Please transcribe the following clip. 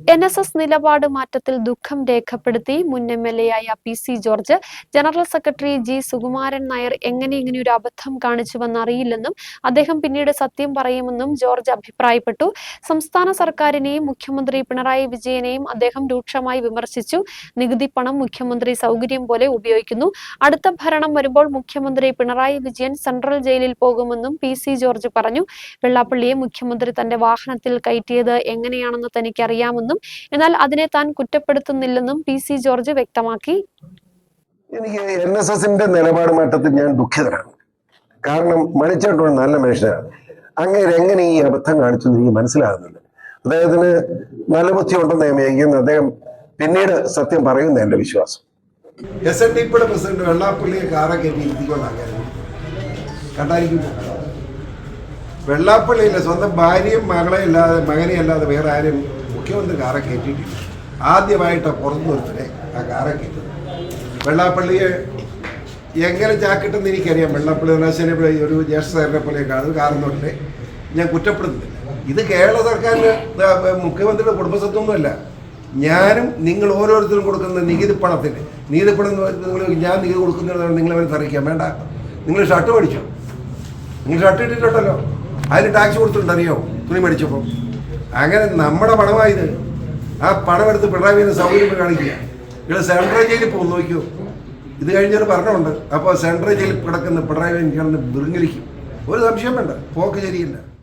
N S S നിലപാട് മാറ്റത്തിൽ ദുഃഖം രേഖപ്പെടുത്തി മുൻ എം എൽ എ ആയ P C George general secretary G Sukumaran Nair എങ്ങനെ ഇങ്ങനെ ഒരു അബദ്ധം കാണിച്ചുവെന്ന് അറിയില്ലെന്നും അദ്ദേഹം പിന്നീട് സത്യം പറയുമെന്നും ജോർജ് അഭിപ്രായപ്പെട്ടു. സംസ്ഥാന സർക്കാരിനെയും മുഖ്യമന്ത്രി പിണറായി വിജയനെയും അദ്ദേഹം രൂക്ഷമായി വിമർശിച്ചു. നികുതി പണം മുഖ്യമന്ത്രി സൗകര്യം പോലെ ഉപയോഗിക്കുന്നു. അടുത്ത ഭരണം വരുമ്പോൾ മുഖ്യമന്ത്രി പിണറായി വിജയൻ സെൻട്രൽ ജയിലിൽ പോകുമെന്നും പി സി ജോർജ് പറഞ്ഞു. വെള്ളാപ്പള്ളിയെ മുഖ്യമന്ത്രി തന്റെ വാഹനത്തിൽ കയറ്റിയത് എങ്ങനെയാണെന്ന് തനിക്കറിയാമെന്നും എന്നാൽ അതിനെ താൻ കുറ്റപ്പെടുത്തുന്നില്ലെന്നും പി സി ജോർജ് വ്യക്തമാക്കി. എനിക്ക് എൻ എസ് എസിന്റെ നിലപാട് മാറ്റത്തിൽ ഞാൻ ദുഃഖിതനാണ്. കാരണം മണിച്ചേട്ടൻ നല്ല മനുഷ്യനാണ്. അങ്ങനെ എങ്ങനെ ഈ അബദ്ധം കാണിച്ചു എനിക്ക് മനസ്സിലാകുന്നില്ല. അദ്ദേഹത്തിന് നല്ല ബുദ്ധി ഉണ്ടെന്ന് ഞാൻ വിചാരിക്കുന്നു. അദ്ദേഹം പിന്നീട് സത്യം പറയുന്ന എന്റെ വിശ്വാസം. എസ് എൻ ഡി പിയുടെ പ്രസിഡന്റ് വെള്ളാപ്പള്ളിയെ കാറ കയറ്റി ഇരുത്തിക്കൊണ്ടാണ്. കണ്ടായിരിക്കും. വെള്ളാപ്പള്ളിയില്ല സ്വന്തം ഭാര്യയും മകളെ അല്ലാതെ മകനെ അല്ലാതെ വേറെ ആരും മുഖ്യമന്ത്രി കാറ കയറ്റിയിട്ടില്ല ആദ്യമായിട്ട് പുറത്തു നിർത്തിനെ ആ കാറ കയറ്റുന്നത് വെള്ളാപ്പള്ളിയെ എങ്ങനെ ചാക്കിട്ടെന്ന് എനിക്കറിയാം. വെള്ളാപ്പള്ളി റാശനെ ഒരു ജ്യേഷ്ഠ സാറിനെ പോലെയൊക്കെ അത് കാറുന്നുണ്ട് ഞാൻ കുറ്റപ്പെടുത്തുന്നില്ല. ഇത് കേരള സർക്കാരിന് മുഖ്യമന്ത്രിയുടെ കുടുംബസ്വത്വമൊന്നുമല്ല ഞാനും നിങ്ങൾ ഓരോരുത്തരും കൊടുക്കുന്ന നികുതി പണത്തിന്. നികുതി പണം നിങ്ങൾ ഞാൻ നികുതി കൊടുക്കുന്നതാണ് നിങ്ങൾ അവരെ അറിയിക്കാം വേണ്ട. നിങ്ങൾ ഷർട്ട് മേടിച്ചോ? നിങ്ങൾ ഷർട്ട് ഇട്ടിട്ടുണ്ടല്ലോ. അതിന് ടാക്സ് കൊടുത്തിട്ടുണ്ടറിയോ തുണി മേടിച്ചപ്പോൾ അങ്ങനെ നമ്മുടെ പണമായത് ആ പണം എടുത്ത് പിണറായി വിജയന് സൗകര്യം കാണിക്കുക. ഇവിടെ സെൻട്രൽ ജയിലിൽ പോകും നോക്കിയോ? ഇത് കഴിഞ്ഞൊരു പറഞ്ഞുണ്ട് അപ്പോൾ സെൻട്രൽ ജയിലിൽ കിടക്കുന്ന പിണറായി വിജയൻ കിടന്ന് വിറുങ്ങലിക്കും. ഒരു സംശയം വേണ്ട. പോക്ക് ശരിയില്ല.